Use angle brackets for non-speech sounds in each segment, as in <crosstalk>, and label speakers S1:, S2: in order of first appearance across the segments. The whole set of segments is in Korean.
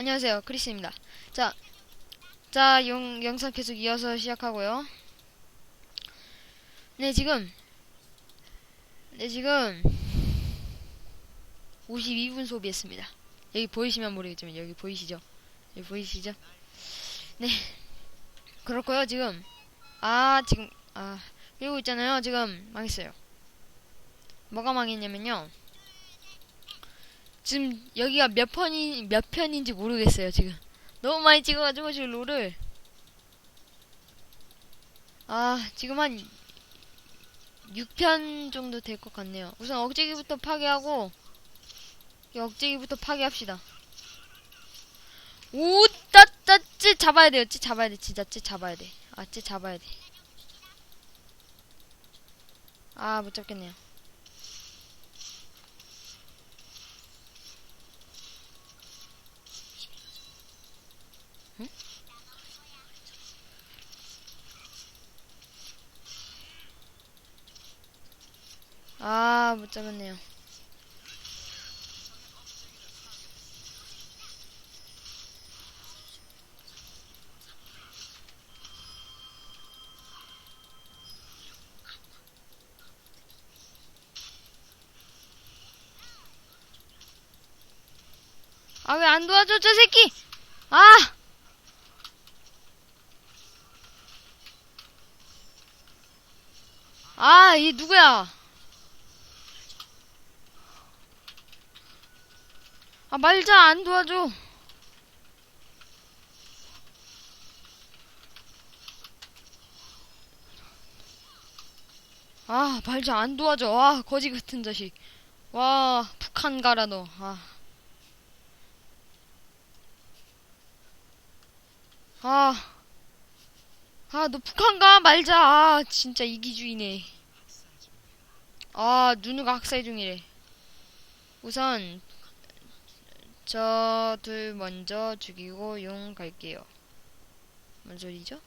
S1: 안녕하세요. 크리스입니다. 자, 자, 영, 영상 계속 이어서 시작하고요. 네, 지금, 네, 지금, 52분 소비했습니다. 여기 보이시면 모르겠지만, 여기 보이시죠? 여기 보이시죠? 네. 그렇고요 지금. 아, 지금, 아, 그리고 있잖아요. 지금, 망했어요. 뭐가 망했냐면요. 지금 여기가 몇 편이 몇 편인지 모르겠어요 지금. 너무 많이 찍어가지고 지금 롤을. 아 지금 한 6편 정도 될 것 같네요. 우선 억제기부터 파괴하고 이 억제기부터 파괴합시다. 오 따따 찌 잡아야 돼요. 찌 잡아야 돼. 진짜 찌 잡아야 돼아찌 잡아야 돼아 못 잡겠네요 아, 못 잡았네요. 아, 왜 안 도와줘, 저 새끼! 아! 아, 얘 누구야? 아, 말자, 안 도와줘. 아, 말자, 안 도와줘. 와, 거지 같은 자식. 와, 북한 가라, 너. 아. 아. 아, 너 북한 가, 말자. 아, 진짜 이기주의네. 아, 누누가 학살 중이래. 우선, 저 둘 먼저 죽이고 용 갈게요. 뭔 소리죠?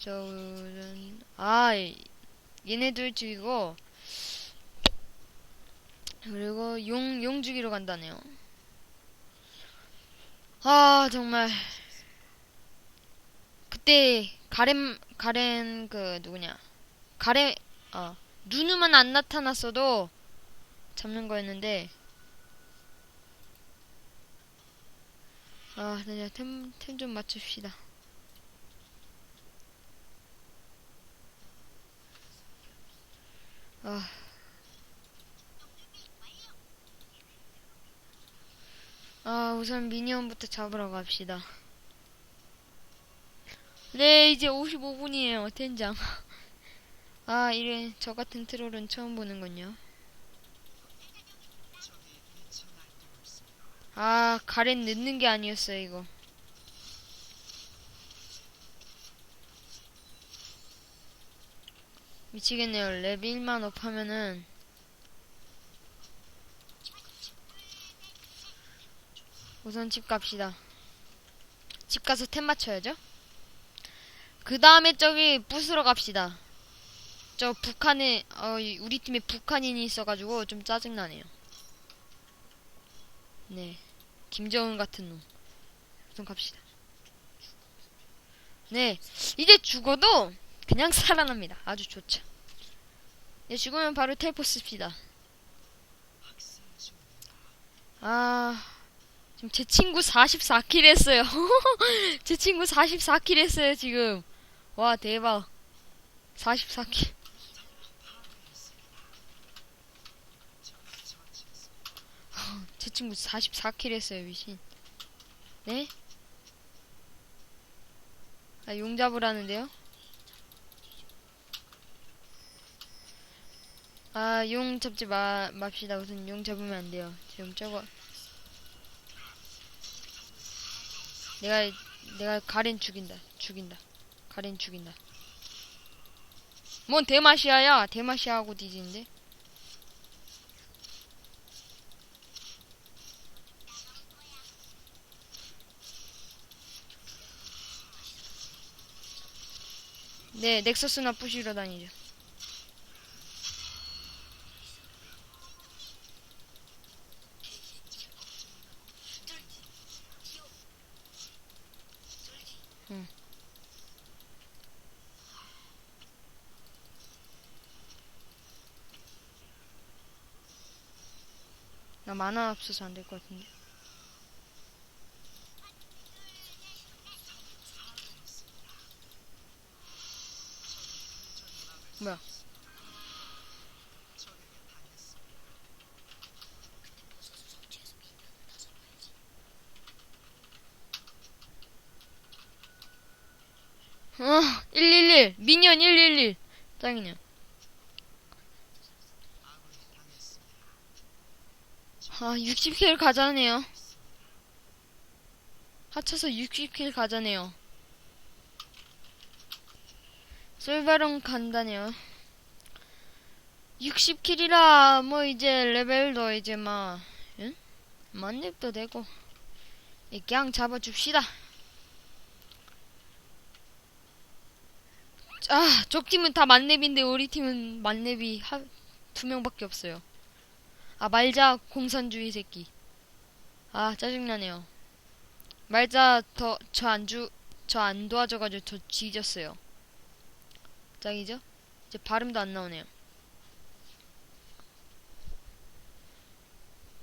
S1: 저는 아 얘네 둘 죽이고 그리고 용 용 죽이러 간다네요. 아 정말 그때 가렘 가렌 그 누구냐 가렘 어 누누만 안 나타났어도 잡는 거였는데 아, 네, 템, 템 좀 맞춥시다. 아. 아, 우선 미니언부터 잡으러 갑시다. 네, 이제 55분이에요, 텐장. <laughs> 아, 이래, 저 같은 트롤은 처음 보는군요. 아, 가렌 넣는 게 아니었어요, 이거. 미치겠네요. 랩 1만 업 하면은. 우선 집 갑시다. 집 가서 템 맞춰야죠. 그 다음에 저기 부수러 갑시다. 저 북한에, 어, 우리 팀에 북한인이 있어가지고 좀 짜증나네요. 네. 김정은 같은 놈. 우선 갑시다. 네. 이제 죽어도 그냥 살아납니다. 아주 좋죠. 네, 죽으면 바로 텔포 씁시다. 아, 지금 제 친구 44킬 했어요. <laughs> 제 친구 44킬 했어요, 지금. 와, 대박. 44킬. 제 친구 44킬 했어요, 미신. 네? 아, 용 잡으라는데요? 아, 용 잡지 마, 맙시다. 우선 용 잡으면 안 돼요. 지금 저거. 내가, 내가 가렌 죽인다. 죽인다. 가렌 죽인다. 뭔 대마시아야? 대마시아하고 뒤지는데? 네, 넥서스나 부시러 다니죠. 응. 나 만화 없어서 안 될 것 같은데. 뭐야? 어, 111 미니언 111 짱이네. 아, 60킬 가자네요. 합쳐서 60킬 가자네요. 솔바론 간다네요. 60킬이라 뭐 이제 레벨도 이제 막 응? 만렙도 되고 이 그냥 잡아줍시다. 아, 적팀은 다 만렙인데 우리 팀은 만렙이 하, 두 명밖에 없어요. 아, 말자 공산주의 새끼. 아, 짜증나네요. 말자 더 저 안 주 저 안 도와줘가지고 저 뒤졌어요. 짱이죠? 이제 발음도 안 나오네요.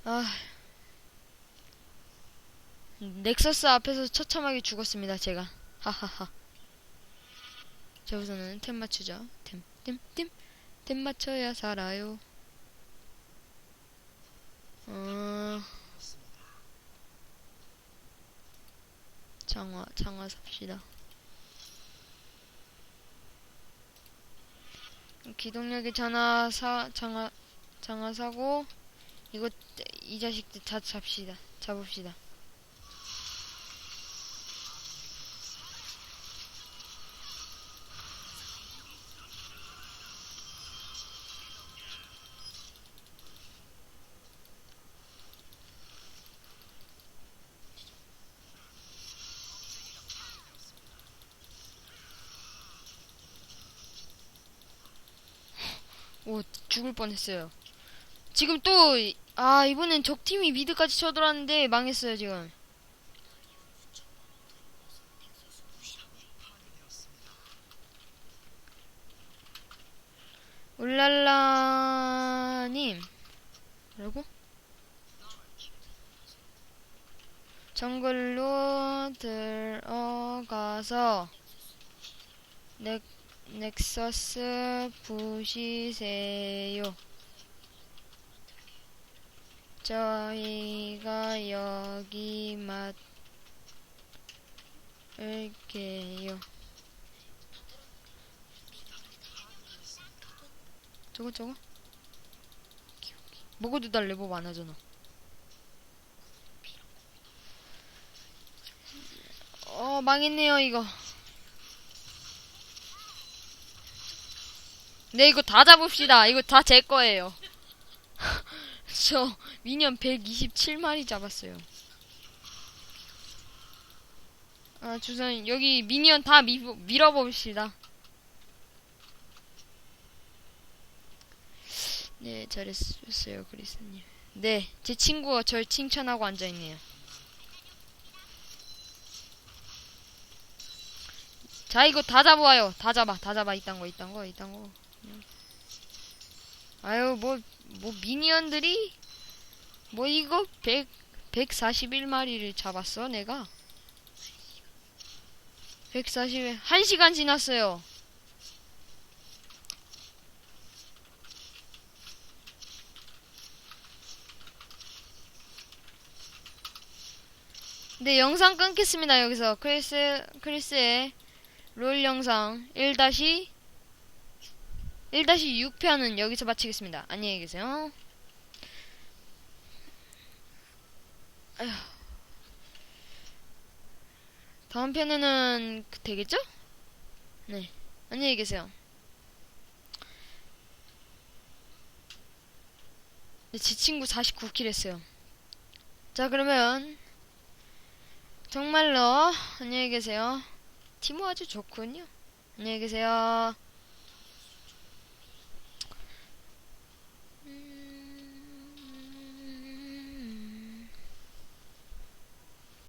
S1: 아, 넥서스 앞에서 처참하게 죽었습니다. 제가. 하하하. 자 우선은 템 맞추죠. 템, 템, 템, 템 맞춰야 살아요. 어, 장화, 장화 삽시다. 기동력의 장화 사, 장화, 장화 사고 이거 이 자식들 다 잡시다. 잡읍시다. 죽을 뻔했어요. 지금 또, 아, 이번엔 적팀이 미드까지 쳐들어왔는데 망했어요, 지금. 울랄라님. 뭐라고? 정글로 들어가서 넥, 넥서스 부시세요. 저희가 여기 맡을게요. 저거 저거? 먹어도 달래 뭐 많아잖아. 어 망했네요 이거. 네 이거 다 잡읍시다. 이거 다 제 거예요. <laughs> 저 미니언 127마리 잡았어요. 아, 우선 여기 미니언 다 미, 밀어봅시다. 네, 잘했어요, 그리스님. 네, 제 친구가 절 칭찬하고 앉아있네요. 자, 이거 다 잡아와요. 다 잡아, 다 잡아. 이딴 거, 이딴 거, 이딴 거. 아유, 뭐, 뭐, 미니언들이, 뭐, 이거, 100, 141마리를 잡았어, 내가. 141, 1시간 지났어요. 네, 영상 끊겠습니다, 여기서. 크리스, 크리스의 롤 영상 1 1-6편은 여기서 마치겠습니다. 안녕히 계세요. 아휴. 다음 편에는 그- 되겠죠? 네. 안녕히 계세요. 네, 제 친구 49킬 했어요. 자, 그러면 정말로 안녕히 계세요. 티모 아주 좋군요. 안녕히 계세요.